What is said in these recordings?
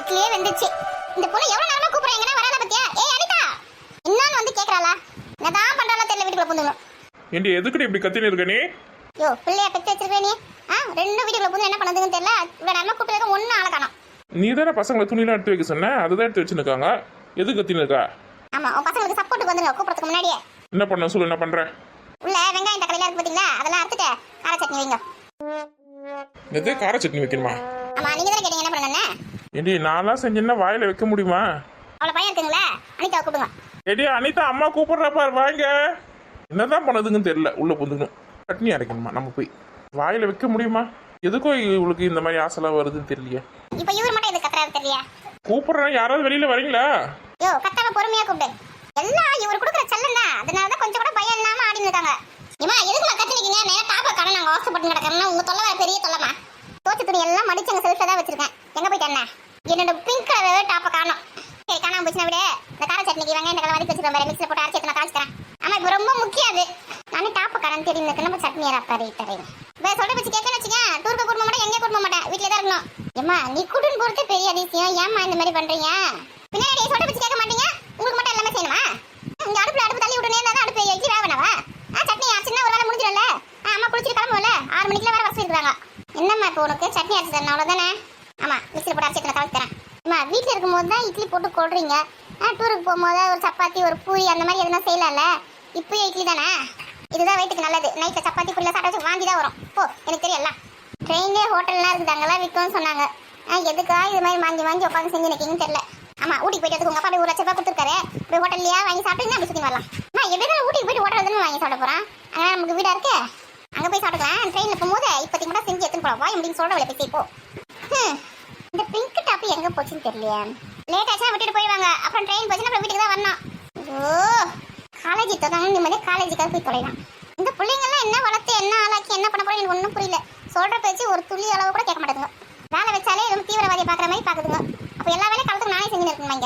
இட்லியே வெந்துச்சு. இந்த பொண்ணு எவ்வளவு நேரமா கூப்பிடுறேன் வராத பத்தியா? ஏய் அனிதா! என்னன்னு வந்து கேக்குறாளா? என்னதான் பண்றாளா தெரியல வீட்டுக்குள்ள புந்துங்க ஏண்டி எதுக்குடி இப்படி கத்தின்னு இருக்க நீ? யோ பிள்ளைய பெத்து வச்சிருக்கே நீ? ஆ ரெண்டும் வீட்டுக்குள்ள புந்து என்ன பண்ணுதுன்னு தெரியல. இவ்வளவு நேரமா கூப்பிட்டு ஒன்னும் ஆள காணோம். நீ தானே பசங்களை துணிலாம் எடுத்து வைக்க சொன்ன? அதுதான் எடுத்து வச்சுருக்காங்க. எது கத்தின்னு இருக்கா? ஆமா உன் பசங்களுக்கு சப்போர்ட்டுக்கு வந்துருங்க கூப்பிடறதுக்கு முன்னாடியே. என்ன பண்ண சொல்லு என்ன பண்ற? உள்ள வெங்காயம் தக்காளி இருக்கு பாத்தீங்களா? அதெல்லாம் அறுத்துட்டு கார சட்னி வைங்க. எது? கார சட்னி வைக்கணுமா? ஆமா நீங்க தானே கேட்டீங்க என்ன பண்ணுங்கன்னு ஏண்டி நான்லாம் செஞ்சேன்னா வாயில வைக்க முடியுமா? அவ்வளவு பையன் இருக்குங்களா? அனிதாவை கூப்பிடுங்க. ஏடி அனிதா அம்மா கூப்பிடுறா பாரு வாங்க. என்னதான் பண்ணதுங்கன்னு தெரியல உள்ள புந்துக்கணும். சட்னி அரைக்கணுமா நம்ம போய்? வாயில வைக்க முடியுமா? எதுக்கும் இவளுக்கு இந்த மாதிரி ஆசைலாம் வருதுன்னு தெரியலையே. இப்ப இவர் மட்டும் எது கத்துறாரு தெரியல கூப்பிடுறேன் யாராவது வெளியில வரீங்களா? யோ கத்தாம பொறுமையா கூப்பிடு. எல்லாம் இவர் கொடுக்குற செல்லம் தான் அதனாலதான் கொஞ்சம் கூட பயம் இல்லாம ஆடின்னு இருக்காங்க. ஏமா எதுக்குமா கத்து நிக்கீங்க நேரா டாப்பா காணோம் நாங்க அவசரப்பட்டு நடக்கணும்னா உங்க தொல்லை பெரிய தொல்லமா தோச்ச துணி எல்லாம் மடிச்சு அங்கே செல்ஃபில் தான் வச்சிருக்கேன். எங்க போயிட்டேன் என்னோட பிங்க் கலர் டாப்பை காணும். சரி காணாம போச்சுன்னா விட. இந்த கார சட்னிக்கு வாங்க இந்த கலர் வதக்கி வச்சிருக்கேன் பாரு. போட்டு அரைச்சி நான் காய்ச்சிக்கிறேன் ஆமா இப்போ ரொம்ப முக்கியம் அது. நானே டாப்பை காரன் தெரியும். இந்த கிளம்ப சட்னி அரைப்பாரு தரேன். இப்போ சொல்ற வச்சு கேட்கணும் வச்சுக்க டூருக்கு கூட்ட மாட்டேன் எங்கே கூட்ட மாட்டேன். வீட்டில் தான் இருக்கணும். ஏம்மா நீ கூட்டுன்னு போறது பெரிய அதிசயம். ஏம்மா இந்த மாதிரி பண்ணுறீங்க பின்னாடி சொல்ற பச்சு கேட்க மாட்டீங்க உங்களுக்கு மட்டும் எல்லாமே செய்யணுமா இங்க அடுப்புல அடுப்பு தள்ளி விட்டு நேரம் அடுப்பு வச்சு வேவனவா ஆ சட்னி ஆச்சுன்னா ஒரு வேலை முடிஞ்சிடும்ல ஆ அம்மா குளிச்சுட்டு கிளம்புவல ஆறு மணிக்குல வேற வசதி இருக்காங்க என்னம்மா இப்போ உனக்கு சட்னி அரைச்சு தரணும் அவ்வளோதானே ஆமா மிக்சியில் போட்டு அரைச்சி கலந்து தரேன் அம்மா வீட்டில் இருக்கும்போது தான் இட்லி போட்டு கொள்றீங்க ஆ டூருக்கு போகும்போது ஒரு சப்பாத்தி ஒரு பூரி அந்த மாதிரி எதுனா செய்யலாம்ல இப்போயே இட்லி தானே? இதுதான் வயிற்றுக்கு நல்லது. நைட்டில் சப்பாத்தி புரியல சாப்பிட்டு வச்சு வாந்தி தான் வரும். போ எனக்கு தெரியல ட்ரெயின்லேயே ஹோட்டல்லாம் இருக்குது விற்கும்னு சொன்னாங்க. எதுக்கா இது மாதிரி வாங்கி வாங்கி உட்காந்து செஞ்சு நிற்கிங்கன்னு தெரியல. ஆமா ஊட்டிக்கு போயிட்டு அதுக்கு உங்க அப்பா ஒரு லட்ச ரூபாய் கொடுத்துருக்காரு. போய் ஹோட்டல்லையா வாங்கி சாப்பிட்டு அப்படி சுற்றி வரலாம். நான் எப்படி ஊட்டிக்கு போயிட்டு ஹோட்டல் தானே வாங்கி சாப்பிட போறேன்? அங்கே நமக்கு வீடா இருக்கு. அங்க போய் சாப்பிட்டுக்கலாம். ட்ரெயினில் போகும்போது இப்போதைக்கு மட்டும் செஞ்சு எடுத்துன்னு போகலாம் வா அப்படின்னு சொல்கிற வேலை பேசி இப்போ இந்த பிங்க் டாப் எங்க போச்சுன்னு தெரியலையே. லேட் ஆச்சுன்னா விட்டுட்டு போயிடுவாங்க அப்புறம் ட்ரெயின் போச்சுன்னா அப்புறம் வீட்டுக்கு தான் வரணும். ஓ காலேஜ் தொடங்க நிம்மதியாக காலேஜுக்காக போய் தொலைலாம். இந்த பிள்ளைங்கள்லாம் என்ன வளர்த்து என்ன ஆளாக்கி என்ன பண்ண போறோம் எனக்கு ஒன்றும் புரியல. சொல்கிற பேச்சு ஒரு துளி அளவு கூட கேட்க மாட்டேங்குங்க வேலை வச்சாலே ரொம்ப தீவிரவாதியை பார்க்குற மாதிரி பார்க்குதுங்க. அப்போ எல்லா வேலையும் காலத்துக்கு நானே செஞ்சு இருக்கணுமா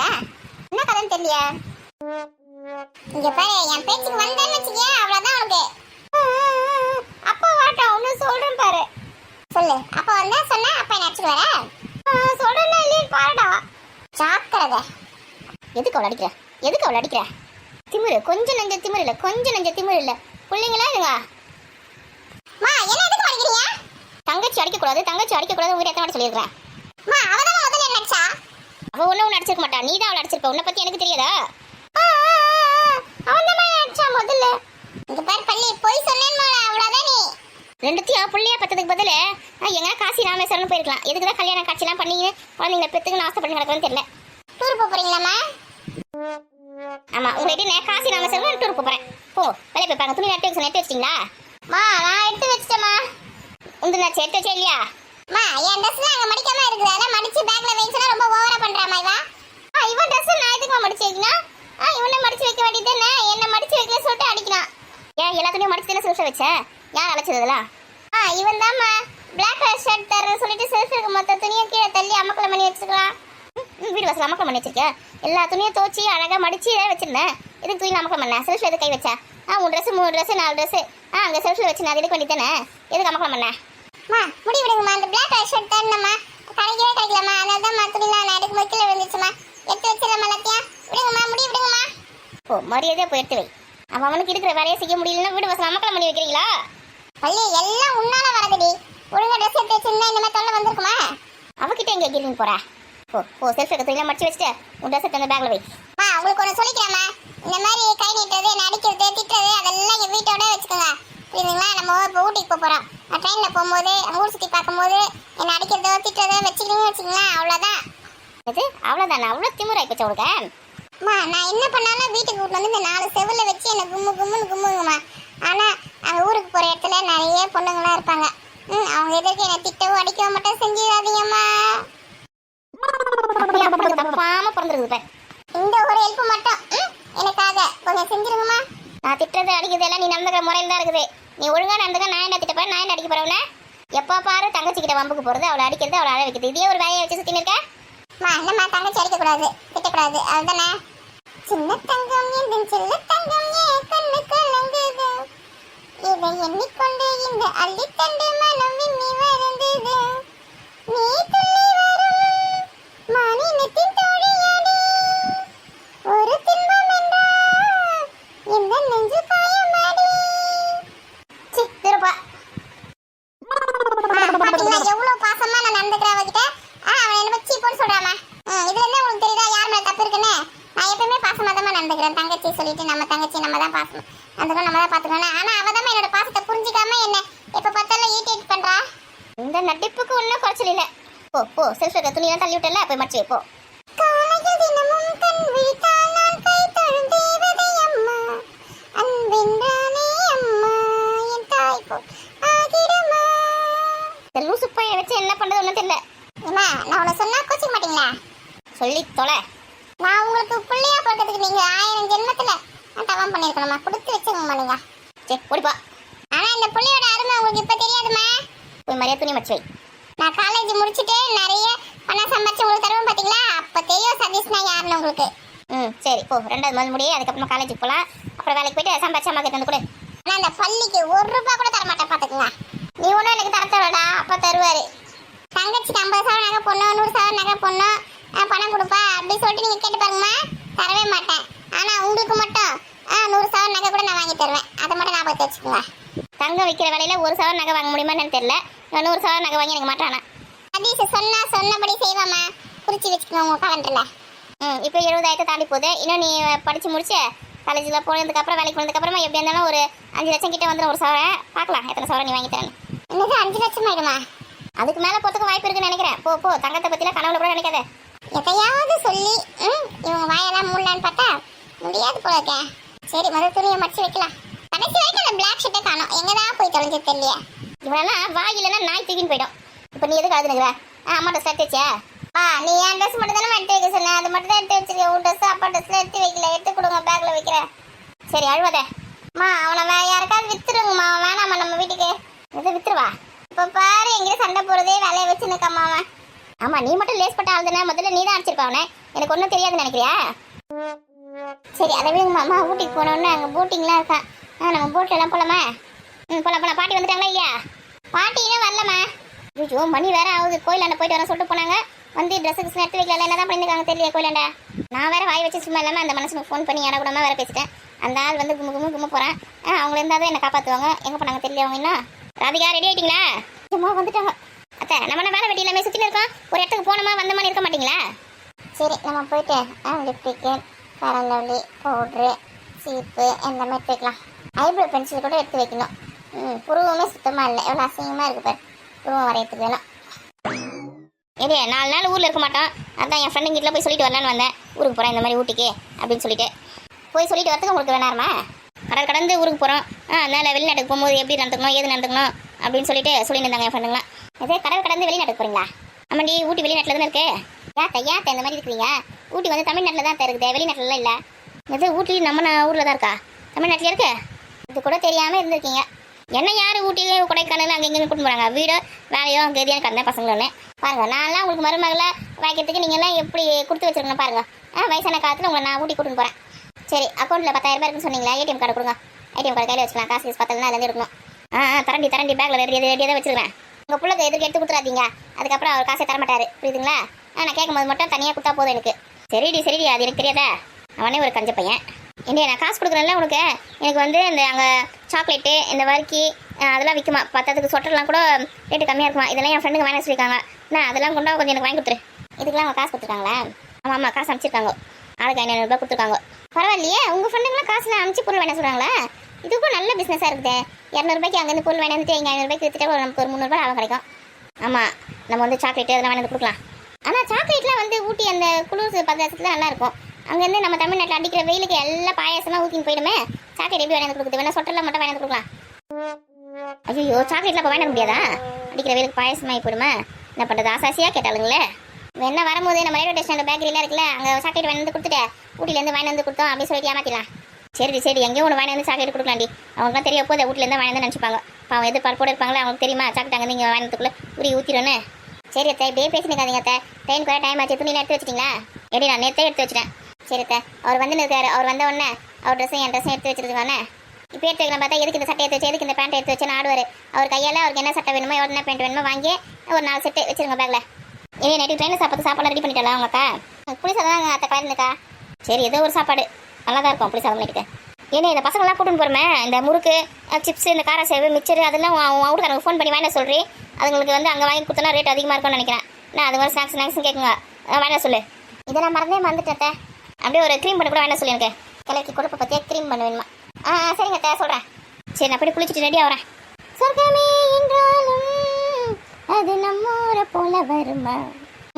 என்ன கதைன்னு தெரியலையே? இங்க பாரு என் பேச்சுக்கு வந்தேன்னு வச்சுக்கிய அவ்வளவுதான் உனக்கு. அப்பா வாட்டா ஒன்னு சொல்றேன் பாரு. சொல்லு. அப்போ வந்தா சொன்னா அப்பா என்ன அடிச்சுட்டு வர. சொல்றேன் இல்லையே பாருடா. சாக்கிறத எதுக்கு அவள் அடிக்கிற? எதுக்கு அவள் அடிக்கிற? திமிரு கொஞ்சம் நஞ்ச திமிரு இல்ல கொஞ்சம் நஞ்ச திமிரு இல்ல பிள்ளைங்களா இதுங்க மா என்ன எதுக்கு அடிக்கிறீங்க? தங்கச்சி அடிக்க கூடாது தங்கச்சி அடிக்க கூடாது உங்க எத்தனை வாட்டி சொல்லிருக்கேன் மா அவ தான் முதல்ல என்ன நடிச்சா அவ ஒண்ணு ஒண்ணு அடிச்சிருக்க மாட்டா. நீ தான் அவளை அடிச்சிருப்ப. உன்னை பத்தி எனக்கு தெரியாதா? அவன் தான் அடிச்சா முதல்ல? இங்க பாரு பள்ளி போய் சொன்னேன்னு அவ்வளவுதான் நீ. ரெண்டுத்தையும் புள்ளையா பத்ததுக்கு பதில் எங்க காசி ராமேஸ்வரம் போயிருக்கலாம். எதுக்கு தான் கல்யாண காட்சிலாம் பண்ணீங்க குழந்தைங்களை பெத்துக்குன்னு ஆசைப்பட்டு நடக்கணும்னு தெரியல. டூர் போறீங்களாம்மா? ஆமா உங்கள்கிட்ட நான் காசி ராமேஸ்வரம் டூர் போறேன். போ வேலை போய்ப்பாங்க துணி நட்டு வச்சு நட்டு வச்சிட்டீங்களா? மா நான் எடுத்து வச்சிட்டேம்மா. உந்துனாச்சு எடுத்து வச்சே இல்லையா? மா என் ட்ரெஸ் அங்க மடிக்காம இருக்குது. அதெல்லாம் மடிச்சு பேக்ல வைச்சனா ரொம்ப ஓவரா பண்றாமா இவ ஆ இவன் ட்ரெஸ் நான் எதுக்கு மடிச்சு வைக்கணும்? ஆ இவனை மடிச்சு வைக்க வேண்டியதுதானே என்ன மடிச்சு வைக்கல சொல்லிட்டு அடிக்கிறான். ஏன் எல்லாத்தையும் மடிச்சு தானே செல்ஃப் வச்சேன் யார் அழைச்சது இதெல்லாம் ஆ இவன் தாம்மா பிளாக் கலர் ஷர்ட் தரேன்னு சொல்லிட்டு செல்ஃப் இருக்க. மொத்த துணியும் கீழே தள்ளி அமக்கலம் பண்ணி வச்சுக்கலாம் வீடு வாசல் அமக்கம் பண்ணி வச்சிருக்கேன் எல்லா துணியும் துவச்சி அழகா மடிச்சு இதை வச்சிருந்தேன். எதுக்கு துணி அமக்கம் பண்ண செல்ஃப்ல எது கை வச்சா? ஆ உன் ட்ரெஸ் மூணு ட்ரெஸ் நாலு ட்ரெஸ் ஆ அங்க செல்ஃப்ல வச்சு நான் எடுக்க வேண்டியதானே எதுக்கு அமக்கம் பண்ண? மா முடி விடுங்கம்மா. அந்த பிளாக் கலர் ஷர்ட் தானம்மா. கிடைக்கவே கிடைக்கலம்மா. அதனால தான் மா துணி நான் எடுக்கும் போது கீழே விழுந்துச்சுமா எடுத்து வச்சிடலாமா எல்லாத்தையும் விடுங்கம்மா முடி விடுங்கம்மா. ஓ மரியாதையா போய் எடுத்து வை. அவன் அவனுக்கு இருக்கிற வேலையை செய்ய முடியலன்னா வீடு வாசல் அமக்கலம் பண்ணி வைக்கிறீங்களா? பள்ளி எல்லாம் உன்னால வரதுடி ஒழுங்கா ட்ரெஸ் எடுத்து வச்சிருந்தா இந்த மாதிரி தொல்லை வந்திருக்குமா? அவகிட்ட எங்க கிரீன் போறா? ஓ ஓ செல்ஃப் எடுத்து துணியெல்லாம் மடிச்சு வச்சுட்டு உன் ட்ரெஸ் எடுத்து அந்த பேக்ல வை. மா உங்களுக்கு ஒன்று சொல்லிக்கிறேம்மா. இந்த மாதிரி கை நீட்டுறது நடிக்கிறது திட்டுறது அதெல்லாம் என் வீட்டோட வச்சுக்கோங்க. புரியுதுங்களா? நம்ம இப்போ ஊட்டிக்கு போக போகிறோம் ட்ரெயினில் போகும்போது அங்கே ஊர் சுற்றி பார்க்கும்போது என்ன அடிக்கிறதோ திட்டுறதோ வச்சுக்கிட்டீங்கன்னு வச்சுங்களேன் அவ்வளோதான் இது அவ்வளோதான் அவ்வளோ திமுறை போச்சு அவளுக்கு அம்மா நான் என்ன பண்ணாலும் வீட்டுக்கு கூட்டு வந்து இந்த நாலு செவில் வச்சு என்ன கும்மு கும்முன்னு கும்முங்கம்மா. ஆனா அங்க ஊருக்கு போற இடத்துல நிறைய பொண்ணுங்களா இருப்பாங்க. ம் அவங்க எதிர்க்கு என்ன திட்டவும் அடிக்கவும் மட்டும் செஞ்சிடாதீங்கம்மா. தப்பாம பிறந்திருக்கு பாரு. இந்த ஒரு ஹெல்ப் மட்டும் ம், எனக்காக. கொஞ்சம் செஞ்சிருங்கம்மா. நான் திட்டுறது அடிக்கிறது எல்லாம் நீ நடந்துக்கிற முறையில் தான் இருக்குது. நீ ஒழுங்கா நடந்துக்க நான் என்ன திட்ட போறேன் நான் என்ன அடிக்க போறவன எப்போ பாரு தங்கச்சி கிட்ட வம்புக்கு போறது அவளை அடிக்கிறது அவளை அழ வைக்கிறது. இதே ஒரு வேலையை வச்சு சுத்தின்னு இருக்க? மா என்னம்மா தங்கச்சி அடிக்க கூடாது திட்டக்கூடாது அதுதானே சின்ன தங்கம் என் செல்ல தங்கம். இவை எண்ணிக்கொண்டு இந்த அள்ளித்தண்டு மனம் விம்மி வருந்தது நான் நடந்துக்கிறேன் நான் எப்பவுமே பாசமா நடந்துக்கிறேன். தங்கச்சி சொல்லிட்டு நம்ம தங்கச்சி நம்ம தான் பாசம். அதுக்கும் நம்ம தான் பாத்துக்கணும் ஆனா அவ தான் நடிப்புக்கு ஒன்றும் குறைச்சல் இல்லை. போ போ செல்ஃபி துணியெல்லாம் தள்ளி விட்டல போய் மடிச்சு போ லூசு பையனை வச்சு என்ன பண்றது ஒன்றும் தெரியல. அம்மா நான் உன்னை சொன்னா கோச்சிக்க மாட்டீங்களா? சொல்லி தொலை. நான் உங்களுக்கு புள்ளையா பிறக்கிறதுக்கு நீங்க ஆயிரம் ஜென்மத்துல தவம் பண்ணிருக்கணுமா கொடுத்து வச்சுக்கோமா நீங்க. சரி ஓடிப்பா. ஆனா இந்த புள்ளையோட அருமை உங்களுக்கு இப்ப தெரியாதுமா போய் மரியாதை துணி மச்சு நான் காலேஜ் முடிச்சுட்டு நிறைய பணம் சம்பாரிச்சு உங்களுக்கு தருவேன் பாத்தீங்களா? அப்ப தெரியும் சதீஷ்னா யாருன்னு உங்களுக்கு. ம் சரி போ. ரெண்டாவது முதல் முடி அதுக்கப்புறமா காலேஜுக்கு போகலாம் அப்புறம் வேலைக்கு போயிட்டு சம்பாரிச்சு அம்மாக்கு தந்து கொடு. நான் அந்த பள்ளிக்கு ஒரு ரூபாய் கூட தர மாட்டேன் பாத்துக்கங்க. நீ ஒன்றும் எனக்கு தர தேவைடா அப்பா தருவாரு. தங்கச்சிக்கு ஐம்பது சவரம் நகை பொண்ணும் நூறு சவரம் நகை பொண்ணும் ஆ, பணம் கொடுப்பா அப்படி சொல்லிட்டு நீங்க கேட்டு பாருங்கம்மா. தரவே மாட்டேன். ஆனா உங்களுக்கு மட்டும். நூறு சவரம் நகை கூட நான் வாங்கி தருவேன். அதை மட்டும் ஞாபகத்தை வச்சுக்கோங்க. தங்கம் விற்கிற விலையில ஒரு சவரம் நகை வாங்க முடியுமான்னு தெரியல. இவன் நூறு சவரம் நகை வாங்கி எனக்கு மாட்டானா? அதீஸ் சொன்னா சொன்னபடி செய்வாமா குறிச்சு வச்சுக்கணும் உங்க கலண்டர்ல ம் இப்போ இருபதாயிரத்தை தாண்டி போகுது. இன்னும் நீ படிச்சு முடிச்சு காலேஜில் போனதுக்கு அப்புறம் வேலைக்கு போனதுக்கு அப்புறமா எப்படி இருந்தாலும் ஒரு அஞ்சு லட்சம் கிட்ட வந்துடும் ஒரு சவரம் பார்க்கலாம் எத்தனை சவரம் நீ வாங்கி தரேன் என்னது அஞ்சு லட்சம் ஆயிடுமா? அதுக்கு மேல போறதுக்கு வாய்ப்பு இருக்குன்னு நினைக்கிறேன். போ போ தங்கத்தை பத்திலாம் கனவுல கூட நினைக்காத. எதையாவது சொல்லி ம், இவங்க வாயெல்லாம் மூடலான்னு பார்த்தா முடியாது போல இருக்கேன் சரி முதல் துணியை மடிச்சு வைக்கலாம். கடைசி வரைக்கும் அந்த பிளாக் ஷர்ட்டை காணும். எங்கதான் போய் தொலைஞ்சு தெரியல இவனெல்லாம் வாய் இல்லைன்னா நாய் தூக்கின்னு போயிடும். இப்போ நீ எதுக்கு அழுதுனுக்குற ஆ அம்மா ட்ரெஸ் எடுத்து வச்சியா? ஆ நீ என் ட்ரெஸ் மட்டும் தானே எடுத்து வைக்க சொன்ன? அது மட்டும் தான் எடுத்து வச்சிருக்க. உன் ட்ரெஸ் அப்பா ட்ரெஸ்ல எடுத்து வைக்கல. எடுத்து கொடுங்க பேக்கில் வைக்கிறேன் சரி அழுவாத. அம்மா அவனை வே யாருக்காவது வித்துருங்கம்மா. அவன் வேணாம்மா நம்ம வீட்டுக்கு. இது வித்துருவா? இப்போ பாரு எங்கேயும் சண்டை போகிறதே வேலையை வச்சு நிற்கம்மா அவன். ஆமாம் நீ மட்டும் லேஸ் பட்ட ஆளுதுனா முதல்ல நீ தான் அடிச்சிருப்பா அவனை. எனக்கு ஒன்றும் தெரியாதுன்னு நினைக்கிறியா? சரி அதை விடுங்க அம்மா ஊட்டிக்கு போனோன்னு அங்கே போட்டிங்லாம் இருக்கா. ஆ நம்ம போட்டெல்லாம் எல்லாம் போலாமா? ம் போகலாம் போலாம். பாட்டி வந்துட்டாங்களா ஐயா பாட்டி வரலம்மா. ஐயோ மணி வேற ஆகுது. கோயிலாண்ட போயிட்டு வர சொல்லிட்டு போனாங்க. வந்து ட்ரெஸ் எடுத்து வைக்கல என்ன தான் பண்ணியிருக்காங்க தெரியல கோயிலாண்ட. நான் வேற வாய் வச்சு சும்மா இல்லாமல் அந்த மனசுக்கு ஃபோன் பண்ணி ஏடா கூடமா வேற பேசிட்டேன். அந்த ஆள் வந்து கும்மு கும்மு கும்ம போகிறேன் ஆ அவங்க இருந்தால் என்ன காப்பாற்றுவாங்க எங்கே போனாங்க தெரியல அவங்க என்ன ராதிகா ரெடி ஆகிட்டீங்களா சும்மா வந்துட்டாங்க. அத்தை நம்ம என்ன வேலை வெட்டி எல்லாமே சுற்றில இருக்கோம். ஒரு இடத்துக்கு போனோமா வந்தோமா இருக்க மாட்டீங்களா? சரி நம்ம போயிட்டு லிப்டிக்கு ஃபேரன் லவ்லி பவுட்ரு சீப்பு இந்த மாதிரி வைக்கலாம் ஐப்ரோ பென்சில் கூட எடுத்து வைக்கணும். ம் புருவமே சுத்தமாக இல்லை. எவ்வளோ அசிங்கமாக இருக்குது பாரு. புருவம் வரையத்துக்கு வேணும். இது நாலு நாள் ஊரில் இருக்க மாட்டோம். அதான் என் ஃப்ரெண்டு வீட்டில் போய் சொல்லிட்டு வரலான்னு வந்தேன். ஊருக்கு போகிறேன் இந்த மாதிரி ஊட்டிக்கு அப்படின்னு சொல்லிட்டு. போய் சொல்லிட்டு வரதுக்கு உங்களுக்கு வேணாருமா? கடல் கடந்து ஊருக்கு போகிறோம் ஆ அதனால் வெளிநாட்டுக்கு போகும்போது எப்படி நடந்துக்கணும் ஏது நடந்துக்கணும் அப்படின்னு சொல்லிட்டு சொல்லிட்டு இருந்தாங்க என் ஃப்ரெண்டுங்களாம் இதே கடல் கடந்து வெளிநாட்டுக்கு போகிறீங்களா ஆமாண்டி ஊட்டி வெளிநாட்டில் தானே இருக்கு ஏன் தையா இந்த மாதிரி இருக்கிறீங்க? ஊட்டி வந்து தமிழ்நாட்டில் தான் இருக்குது. வெளிநாட்டிலலாம் இல்லை. எது ஊட்டி நம்ம ஊரில் தான் இருக்கா? தமிழ்நாட்டில் இருக்கு? இது கூட தெரியாமல் இருந்திருக்கீங்க. என்ன யார் ஊட்டி கொடைக்கானல் அங்கே இங்கே கூட்டு போகிறாங்க வீடோ வேலையோ அங்கே எதியான கந்த பசங்களோன்னு. பாருங்கள் நான்லாம் உங்களுக்கு மருமகளை வாய்க்கிறதுக்கு நீங்கள்லாம் எப்படி கொடுத்து வச்சிருக்கணும் பாருங்க. ஆ வயசான காலத்தில் உங்களை நான் ஊட்டி கூட்டின்னு போகிறேன் சரி அக்கௌண்ட்டில் பத்தாயிரம் ரூபாய் இருக்குன்னு சொன்னீங்களா? ஏடிஎம் கார்டு கொடுங்க. ஏடிஎம் கார்டு கையில் வச்சுக்கலாம். காசு பத்தலாம் அதுலேருந்து இருக்கணும் ஆ தரண்டி தரண்டி பேக்கில் ரெடி ரெடியாக தான் வச்சுருக்கேன் உங்கள் பிள்ளைக்கு எதுக்கு எடுத்து கொடுத்துறாதீங்க? அதுக்கப்புறம் அவர் காசை தரமாட்டார். புரியுதுங்களா? ஆ நான் கேட்கும்போது மட்டும் தனியாக கொடுத்தா போதும் எனக்கு. சரிடி சரிடி அது எனக்கு தெரியாதா? அவனே ஒரு கஞ்ச பையன். இண்டியா நான் காசு கொடுக்குறேன்ல உனக்கு? எனக்கு வந்து இந்த அங்கே சாக்லேட்டு இந்த வறுக்கி அதெல்லாம் விற்குமா பத்தத்துக்கு சொட்டர்லாம் கூட ரேட்டு கம்மியாக இருக்குமா? இதெல்லாம் என் ஃப்ரெண்டுங்க வேணாம் வச்சுருக்காங்க. நான் அதெல்லாம் கொண்டா கொஞ்சம் எனக்கு வாங்கி கொடுத்துரு. இதுக்கெல்லாம் அவங்க காசு கொடுத்துருக்காங்களா? ஆமாம் ஆமாம் காசு அனுப்பிச்சிருக்காங்க. ஆளுக்கு ஐநூறுரூபா கொடுத்துருக்காங்க. பரவாயில்லையே உங்கள் ஃப்ரெண்டுங்களாம் காசு அனுப்பிச்சு பொருள் வேணாம் சொல்கிறாங்களா இதுக்கும் நல்ல பிஸ்னஸாக இருக்குது. இரநூறுபாய்க்கு அங்கேருந்து பொருள் வேணாந்துட்டு இங்கே ஐநூறுபாய்க்கு விற்றுட்டா ஒரு நமக்கு ஒரு முந்நூறுபா லாபம் கிடைக்கும். ஆமாம் நம்ம வந்து சாக்லேட்டு அதெல்லாம் வேணாந்து கொடுக்கலாம். ஆனால் சாக்லேட்லாம் வந்து ஊட்டி அந்த குளிர் பிரதேசத்தில் நல்லா இருக்கும். அங்கேருந்து நம்ம தமிழ்நாட்டில் அடிக்கிற வெயிலுக்கு எல்லா பாயாசமாக ஊற்றின்னு போயிடுமே. சாக்லேட் எப்படி வேணாந்து கொடுக்குது வேணா சொட்டரில் மட்டும் வேணாந்து கொடுக்கலாம். ஐயோ சாக்லேட்லாம் இப்போ வாங்க முடியாதா? அடிக்கிற வெயிலுக்கு பாயாசமாகி போயிடுமா. என்ன பண்ணுறது ஆசாசியாக கேட்டாளுங்களே. வேணா வரும்போது நம்ம ரயில்வே ஸ்டேஷன் பேக்கரிலாம் இருக்குல்ல அங்கே சாக்லேட் வாங்கி வந்து கொடுத்துட்டு ஊட்டிலேருந்து வாங்கி வந்து கொடுத்தோம் அப்படின்னு சொல்லிட்டு ஏமாத்திடலாம். சரி சரி எங்கேயும் ஒன்று வாங்கி வந்து சாக்லேட் கொடுக்கலாண்டி. அவங்களுக்குலாம் தெரிய போதே வீட்டிலேருந்து வாங்கி வந்து நினச்சிப்பாங்க. பாவம் எதிர்பார்ப்போடு இருப்பாங்களே அவங்களுக்கு தெரியுமா? சாக்லேட் அங்கே நீங்கள் வாங்கினதுக்குள்ளே உரி ஊற்றிடணும் சரி அத்தை இப்படியே பேசினுக்காதீங்க அத்தை. ட்ரெயின் கூட டைம் ஆச்சு துணியில் எடுத்து வச்சிட்டிங்களா? எப்படி நான் நேற்றே எடுத்து வச்சிட்டேன். சரி அத்தை அவர் வந்து இருக்காரு அவர் வந்த உடனே அவர் ட்ரெஸ்ஸும் என் ட்ரெஸ்ஸும் எடுத்து வச்சிருக்கானே? இப்போ எடுத்து வைக்கலாம் பார்த்தா எதுக்கு இந்த சட்டை எடுத்து வச்சு எதுக்கு இந்த பேண்ட் எடுத்து வச்சுன்னு ஆடுவார்? அவர் கையால் அவருக்கு என்ன சட்டை வேணுமோ என்ன பேண்ட் வேணுமோ வாங்கி ஒரு நாலு செட்டு வச்சுருங்க பேக்கில் இதே நைட்டு ட்ரெயினில் சாப்பாடு சாப்பாடு ரெடி பண்ணிட்டாளா உங்கக்கா புளி சாதம் அத்தை கலந்துக்கா சரி ஏதோ ஒரு சாப்பாடு. நல்லா தான் இருக்கும் புளி சாதம் பண்ணிட்டு ஏன்னா இந்த பசங்களாம் கூட்டின்னு போகிறோமே இந்த முறுக்கு சிப்ஸ் இந்த கார சேவு மிச்சர் அதெல்லாம் அவன் உன் வீட்டுக்காரங்க ஃபோன் பண்ணி வாங்க சொல்கிறேன் அதுங்களுக்கு வந்து அங்கே வாங்கி கொடுத்தனா ரேட் அதிகமாக இருக்கும்னு நினைக்கிறேன். நான் அது மாதிரி ஸ்நாக்ஸ் ஸ்நாக்ஸ் கேட்குங்க வேணா சொல்லு. இதை நான் மறந்தே மறந்துட்டேன் அப்படியே ஒரு க்ரீம் பண்ணி கூட வேணா சொல்லு எனக்கு. கிழக்கு கொழுப்பை பற்றியா க்ரீம் பண்ண வேணுமா? ஆ சரிங்க தே சொல்கிறேன் சரி நான் போய் குளிச்சுட்டு ரெடி ஆகிறேன் சொர்க்கமே என்றாலும் அது நம்ம ஊரை போல வருமா?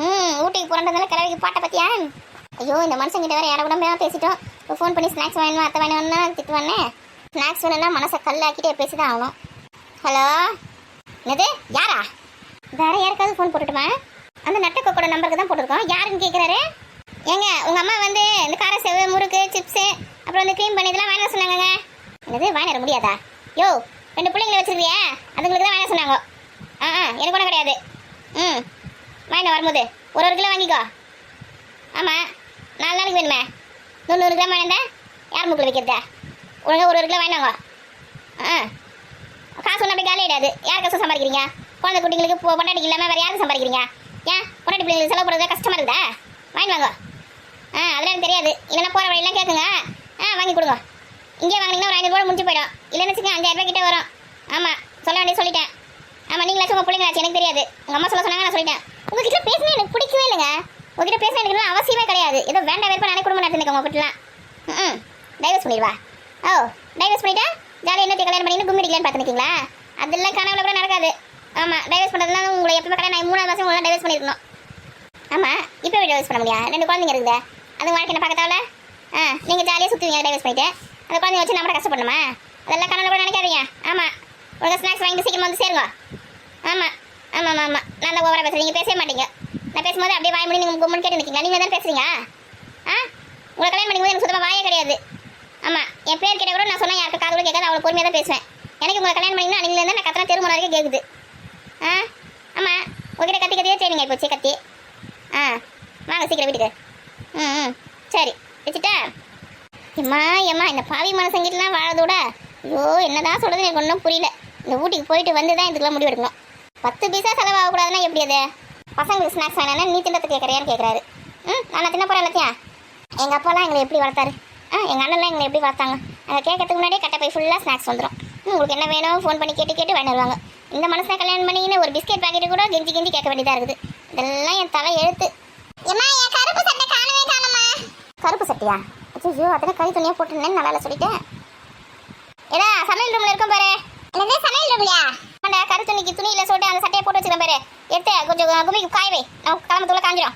ம் ஊட்டிக்கு புரண்டதால கிழவிக்கு பாட்டை பற்றியா ஐயோ இந்த மனுஷங்கிட்ட வேற யாரை கூட பேசிட்டோம். இப்போ ஃபோன் பண்ணி ஸ்நாக்ஸ் வேணும் அத்தை வேணும்னா திட்டுவானே ஸ்நாக்ஸ் வேணும்னா மனசை கல்லாக்கிட்டே பேசி தான் ஆகணும். ஹலோ என்னது? யாரா? வேற யாருக்காவது ஃபோன் போட்டுட்டுமா? அந்த நட்டக்கோக்கோட நம்பருக்கு தான் போட்டிருக்கோம். யாருன்னு கேட்குறாரு ஏங்க உங்கள் அம்மா வந்து இந்த கார செவு முறுக்கு சிப்ஸு அப்புறம் வந்து க்ளீன் பண்ணி இதெல்லாம் வாங்கின சொன்னாங்கங்க. என்னது வாங்கிட வர முடியாதா? யோ ரெண்டு பிள்ளைங்களை வச்சிருக்கியா அதுங்களுக்கு தான் வாங்கின சொன்னாங்க. ஆ ஆ எனக்கு ஒன்றும் கிடையாது. ம் வாங்கின வரும்போது ஒரு ஒரு கிலோ வாங்கிக்கோ. ஆமாம் நாலு நாளைக்கு வேணுமே. நூறு கிராம் வாங்கினா யார் மூக்கில் வைக்கிறதா? ஒழுங்கா ஒரு ஒரு கிலோ வாங்கினாங்க ஆ. காசு ஒன்றும் அப்படி காலி ஆயிடாது யார் காசு சம்பாதிக்கிறீங்க? குழந்தை குட்டிங்களுக்கு பொ- பொண்டாட்டிக்கு இல்லாமல் வேறு யாருக்கு சம்பாதிக்கிறீங்க? ஏன்? பொண்டாட்டி பிள்ளைங்களுக்கு செலவு பண்ணுறது கஷ்டமாக இருந்தா வாங்கி வாங்க. ஆ அதெல்லாம் எனக்கு தெரியாது. இல்லைன்னா போகிற வழியெல்லாம் கேட்குங்க ஆ வாங்கி கொடுங்க. இங்கே வாங்கினீங்கன்னா ஒரு ஐநூறு ரூபா முடிஞ்சு போயிடும். இல்லைன்னு வச்சுக்கோங்க அஞ்சாயிரம் ரூபாய் கிட்டே வரும். ஆமாம் சொல்ல வேண்டிய சொல்லிட்டேன். ஆமாம் நீங்களாச்சும் உங்கள் பிள்ளைங்களாச்சும் எனக்கு தெரியாது. உங்கள் அம்மா சொல்ல சொன்னாங்க நான் சொல்லிட்டேன். கிட்டே பேசினா எனக்கு பிடிக்கவே இல்லைங்க. உங்ககிட்ட பேச எனக்கு அவசியமே கிடையாது. ஏதோ வேண்டாம் வேறு நானே குடும்பம் நடத்திருக்கேன் உங்க ம் டைவர்ஸ் பண்ணிடுவா. ஓ டைவர்ஸ் பண்ணிட்டா? ஜாலியாக என்ன கல்யாணம் பண்ணி கும்மி அடிக்கலான்னு பார்த்து நிற்கீங்களா அதெல்லாம் கனவுல கூட நடக்காது. ஆமாம் டைவர்ஸ் பண்ணுறதுலாம் உங்களை எப்போ கல்யாணம் நான் மூணாவது மாதம் உங்களை டைவர்ஸ் பண்ணியிருக்கணும் ஆமாம் இப்போ டைவர்ஸ் பண்ண முடியாது ரெண்டு குழந்தைங்க இருக்குது. அது வாழ்க்கை என்ன பார்க்க தேவையில்ல? ஆ நீங்கள் ஜாலியாக சுற்றுவீங்க டைவர்ஸ் பண்ணிட்டு. அந்த குழந்தைய வச்சு நம்ம கஷ்டப்படணுமா? அதெல்லாம் கனவுல கூட நினைக்காதீங்க. ஆமாம் உங்களுக்கு ஸ்நாக்ஸ் வாங்கிட்டு சீக்கிரம் வந்து சேருங்க. ஆமாம் ஆமாம் ஆமாம் ஆமாம் நான் தான் ஓவராக பேசுகிறேன் நீங்கள் பேசவே மாட்டீங்க. நான் பேசும்போது அப்படியே வாய் முடி நீங்கள் கும்மன் கேட்டு நிற்கீங்க நீங்கள் தான் பேசுறீங்க? ஆ? உங்களை கல்யாணம் பண்ணும்போது எனக்கு சுத்தமாக வாயே கிடையாது. ஆமாம் என் பேர் கேட்ட கூட நான் சொன்னால் யாருக்கு காது கேட்காது அவ்வளோ பொறுமையாக தான் பேசுவேன். எனக்கு உங்களை கல்யாணம் பண்ணிங்கன்னா அன்றைக்கிலேருந்து நான் கத்துறேன் திருமணம் வரைக்கும் கேட்குது ஆ? ஆமாம் உங்ககிட்ட கத்தி கத்தியே செய்யுங்க இப்போ கத்தி. ஆ வாங்க சீக்கிரம் வீட்டுக்கு. ம் ம் சரி. வச்சுட்டா? எம்மா எம்மா இந்த பாவி மனசங்கிட்டலாம் வாழதோட ஐயோ என்னதான் சொல்கிறது எனக்கு ஒன்றும் புரியல. இந்த ஊட்டிக்கு போயிட்டு வந்து தான் இதுக்கெல்லாம் முடிவு எடுக்கணும் பத்து பைசா செலவாகக்கூடாதுன்னா எப்படி அது? பசங்களுக்கு ஸ்நாக்ஸ் வேணா நீ திண்டத்தை கேட்குறியான்னு கேட்குறாரு ம் நான் தின்ன போகிறேன் எல்லாத்தையும் எங்கள் அப்பாலாம் எங்களை எப்படி வளர்த்தாரு? ஆ எங்கள் அண்ணன்லாம் எங்களை எப்படி வளர்த்தாங்க? அதை கேட்கறதுக்கு முன்னாடியே கட்ட போய் ஃபுல்லாக ஸ்நாக்ஸ் வந்துடும் உங்களுக்கு என்ன வேணும்? ஃபோன் பண்ணி கேட்டு கேட்டு வேணுவாங்க இந்த மனசில் கல்யாணம் பண்ணிக்கின்னு ஒரு பிஸ்கெட் பாக்கெட் கூட கெஞ்சி கெஞ்சி கேட்க வேண்டியதாக இருக்குது. இதெல்லாம் என் தலை எழுத்து. என் கருப்பு சட்டை காணவே காணுமா கருப்பு சட்டையா? ஐயோ அதெல்லாம் கறி துணியாக போட்டுருந்தேன்னு நல்லா சொல்லிட்டேன். ஏடா சமையல் ரூம்ல இருக்கும் பாரு. என்னது சமையல் ரூம்லையா அந்த கரு துணிக்கு துணியில சொல்லிட்டு அந்த சட்டையை எடுத்து கொஞ்சம் குமிக்கு காய வை நம்ம காஞ்சிரும்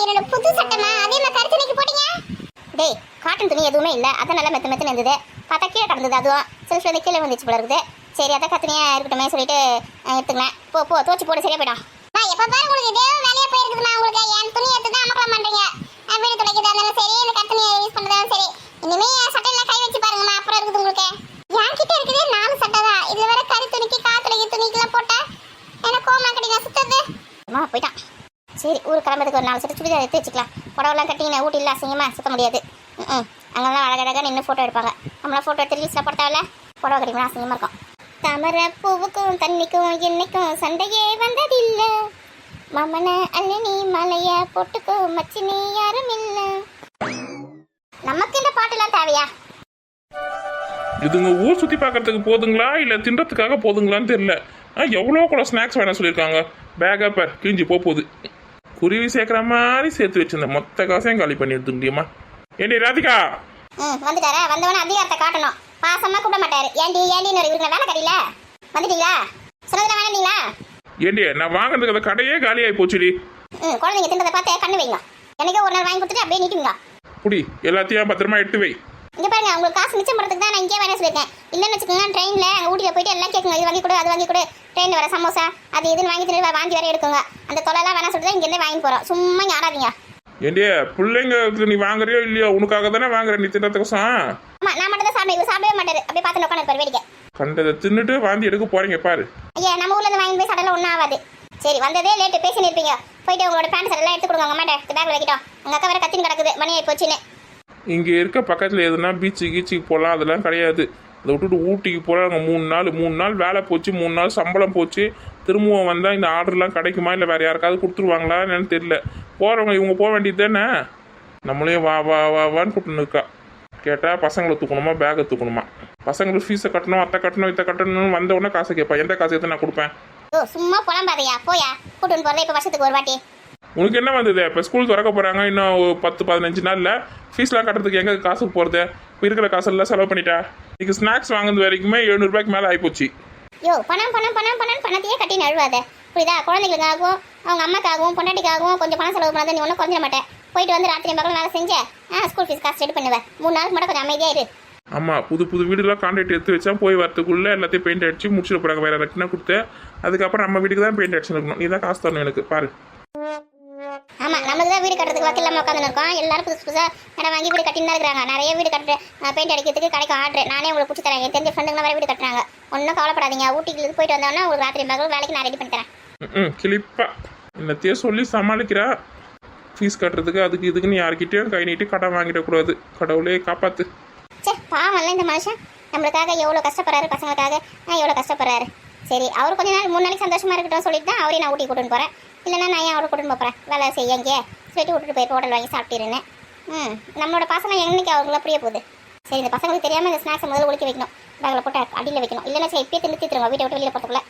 என்னோட புது அதே மாதிரி போட்டீங்க? டேய் காட்டன் துணி எதுவுமே இல்ல. அதான் நல்லா மெத்த மெத்தன இருந்தது. பார்த்தா கீழே கிடந்தது அதுவும். இருந்து கீழே வந்துச்சு போல இருக்குது. சரி அதான் கத்துனியா இருக்கட்டுமே சொல்லிட்டு எடுத்துக்கினேன் போ போ தோச்சு போட்டு சரியா போயிடும். எப்ப பாரு உங்களுக்கு இதே வேலையா போயிருக்குதுமா உங்களுக்கு. என் துணி எடுத்து தான் அமக்கலம் பண்றீங்க. வீடு துடைக்கிறதா இருந்தாலும் சரி இந்த கத்துனியை யூஸ் சரி. கை வச்சு பாருங்கம்மா. அப்புறம் இருக்குது உங்களுக்கு. என்கிட்ட சட்டை தான் இதுல வேற கறி துணிக்கு காத்துடைக்கு துணிக்கெல்லாம் போட்டா எனக்கு கோமா கிடைக்கும் சுத்தது அம்மா போயிட்டான் சரி ஊருக்கு கிளம்புறதுக்கு ஒரு நாலு சட்டை சுடிதார் எடுத்து வச்சுக்கலாம். புடவெல்லாம் கட்டிங்கன்னா ஊட்டியில் அசிங்கமாக சுத்த முடியாது. ம் அங்கெல்லாம் அழகழகாக நின்று ஃபோட்டோ எடுப்பாங்க. நம்மளாம் ஃபோட்டோ எடுத்து ரீல்ஸில் போட்டாவில்ல புடவை கட்டிக்கலாம் அசிங்கமாக இருக்கும். தாமரை பூவுக்கும் தண்ணிக்கும் என்னைக்கும் சண்டையே வந்ததில்லை. மமன அல்லனி மலைய போட்டுக்கோ மச்சினி யாரும் இல்லை. நமக்கு இந்த பாட்டுலாம் தேவையா? இதுங்க ஊர் சுற்றி பார்க்கறதுக்கு போதுங்களா? இல்லை தின்றதுக்காக போதுங்களான்னு தெரியல. ஆ எவ்வளோ கூட ஸ்நாக்ஸ் வேணாம் சொல்லியிருக்காங்க. பேக்கா பேர் கிழிஞ்சு போகுது. குருவி சேர்க்குற மாதிரி சேர்த்து வச்சிருந்தேன். மொத்த காசையும் காலி பண்ணி எடுத்துக்க முடியுமா? ஏண்டி ராதிகா? ம் வந்துட்டாரா. வந்தவன அதிகாரத்தை காட்டணும். பாசமா கூப்பிட மாட்டாரு. ஏண்டி ஏண்டின்னு ஒரு இவருக்கு வேலை கடையில? வந்துட்டீங்களா? சொன்னதுல வேணாங்களா ஏண்டி நான் வாங்குறதுக்கு அந்த கடையே காலியாகி போச்சுடி. ம் குழந்தைங்க தின்றதை பார்த்து கண்ணு வைங்க. எனக்கே ஒரு நாள் வாங்கி கொடுத்துட்டு அப்படியே நீட்டுங்க புடி எல்லாத்தையும் பத்திரமா எடுத்து வை. இங்க பாருங்க உங்களுக்கு காசு மிச்சம் பண்றதுக்கு தான் நான் இங்கே வேணா சொல்லியிருக்கேன். இல்லைன்னு வச்சுக்கோங்க ட்ரெயினில் அங்கே ஊட்டியில் போயிட்டு எல்லாம் கேட்குங்க இது வாங்கி கொடு அது வாங்கி கொடு. ட்ரெயினில் வர சமோசா அது இதுன்னு வாங்கி தின்னு வாங்கி வேற எடுக்குங்க. அந்த தொலைலாம் வேணா சொல்லிட்டு இங்கேருந்து வாங்கி போகிறோம் சும்மா இங்கே ஆடாதீங்க. ஏண்டி பிள்ளைங்களுக்கு நீ வாங்குறியோ இல்லையோ? உனக்காக தானே வாங்குற நீ தின்றதுக்கோசம். ஆமா நான் மட்டும் தான் சாப்பிடுவேன் சாப்பிடவே மாட்டாரு. அப்படியே பார்த்து உட்காந்து வேடிக்கை. கண்டதை தின்னுட்டு வாந்தி எடுக்க போறீங்க பாரு. ஐயா நம்ம ஊர்ல இருந்து வாங்கி போய் சாப்பிடலாம் ஒன்றும் ஆகாது. சரி வந்ததே லேட்டு பேசி நிற்பீங்க போயிட்டு உங்களோட பேண்ட் சட்டெல்லாம் எடுத்து கொடுங்க உங்க அம்மாட்ட. பேக்ல வைக்கிட்டோம். உங்க அக்கா வேற கத்தின்னு கிடக்குது. மணி ஆகி போச்சுன்னு. இங்கே இருக்க பக்கத்தில் எதுனா பீச்சு கீச்சுக்கு போகலாம் அதெல்லாம் கிடையாது. அதை விட்டுட்டு ஊட்டிக்கு போகிறாங்க மூணு நாள் மூணு நாள் வேலை போச்சு மூணு நாள் சம்பளம் போச்சு. திரும்பவும் வந்தால் இந்த ஆர்டர்லாம் கிடைக்குமா இல்லை வேறு யாருக்காவது கொடுத்துருவாங்களா என்னன்னு தெரியல. போகிறவங்க இவங்க போக வேண்டியது தானே? நம்மளையும் வா வா வா வான்னு கூப்பிட்டு இருக்கா. கேட்டால் பசங்களை தூக்கணுமா பேக்கை தூக்கணுமா? பசங்களுக்கு ஃபீஸை கட்டணும் அத்தை கட்டணும் இத்தை கட்டணும்னு வந்த உடனே காசை கேட்பேன் எந்த காசு எடுத்து நான் கொடுப்பேன்? ஓ சும்மா புலம்பாதையா போயா கூட்டுன்னு போறதே இப்போ வருஷத்துக்கு ஒரு வாட்டி. உனக்கு என்ன வந்தது? இப்போ ஸ்கூல் திறக்க போகிறாங்க இன்னும் பத்து பதினஞ்சு நாளில் ஃபீஸ்லாம் கட்டுறதுக்கு எங்கே காசு போகிறது இப்போ இருக்கிற காசெல்லாம் செலவு பண்ணிட்டா? இன்னைக்கு ஸ்நாக்ஸ் வாங்குறது வரைக்குமே எழுநூறுபாய்க்கு மேலே ஆகிப்போச்சு யோ பணம் பணம் பணம் பணம் பணத்தையே கட்டி நழுவாத. புரியுதா? குழந்தைங்களுக்காகவும் அவங்க அம்மாக்காகவும் பொண்டாட்டிக்காகவும் கொஞ்சம் பணம் செலவு பண்ணாத நீ ஒன்றும் கொஞ்சம் மாட்டேன் போயிட்டு வந்து ராத்திரி பக்கம் வேலை செஞ்ச ஆ ஸ்கூல் ஃபீஸ் காசு ரெடி பண்ணுவேன் மூணு நாளுக்கு மட்டும் கொஞ்சம் அமைதியாக இரு. ஆமாம் புது புது வீடுலாம் கான்ட்ராக்ட் எடுத்து வச்சா போய் வரத்துக்குள்ளே எல்லாத்தையும் பெயிண்ட் அடிச்சு முடிச்சிட போகிறாங்க வேறு ரெட்டினா கொடுத்து அதுக்கப்புறம் நம்ம வீட்டுக்கு தான் பெயிண்ட் அடிச்சுருக்கணும் நீ தான் காசு தரணும் எனக்கு. பாரு. ஆமா நமக்கு தான் வீடு கட்டுறதுக்கு வக்கீல் இல்லாமல் உட்காந்து இருக்கோம். எல்லாரும் புதுசு புதுசாக இடம் வாங்கி வீடு கட்டின்னு தான் இருக்கிறாங்க. நிறைய வீடு கட்டுற பெயிண்ட் அடிக்கிறதுக்கு கிடைக்கும் ஆர்டர் நானே உங்களுக்கு பிடிச்சி தரேன். தெரிஞ்ச ஃப்ரெண்டுங்களாம் வேறு வீடு கட்டுறாங்க. ஒன்றும் கவலைப்படாதீங்க. ஊட்டிக்கு போயிட்டு வந்தோன்னா உங்களுக்கு ராத்திரி மகள் வேலைக்கு நான் ரெடி பண்ணி தரேன். ம் கிளிப்பா. என்னத்தையோ சொல்லி சமாளிக்கிறா. ஃபீஸ் கட்டுறதுக்கு அதுக்கு இதுக்குன்னு யார்கிட்டயும் கை நீட்டி கடன் வாங்கிடக்கூடாது கடவுளே காப்பாத்து. சே பாவம்ல இந்த மனுஷன். நம்மளுக்காக எவ்வளோ கஷ்டப்படுறாரு பசங்களுக்காக. எவ்வளோ கஷ்டப்படுறாரு. சரி அவர் கொஞ்ச நாள் மூணு நாளைக்கு சந்தோஷமா இருக்கட்டும் சொல்லிட்டு தான் அவரையும் நான் ஊட்டி கூட்டின்னு போகிறேன் இல்லைன்னா நான் ஏன் அவளை கூட்டிட்டு போகிறேன் வேலை செய்ய இங்கே. சொல்லிட்டு விட்டுட்டு போய் ஹோட்டல் வாங்கி சாப்பிட்டுருந்தேன் ம் நம்மளோட பசங்க என்னைக்கு அவங்கள புரிய போகுது? சரி இந்த பசங்களுக்கு தெரியாமல் இந்த ஸ்நாக்ஸை முதல்ல ஒழிக்க வைக்கணும். பேக்கில் போட்டு அடியில் வைக்கணும். இல்லைன்னா சரி இப்பயே தின்னு தீத்துருங்க வீட்டை விட்டு வெளியில் போகிறதுக்குள்ள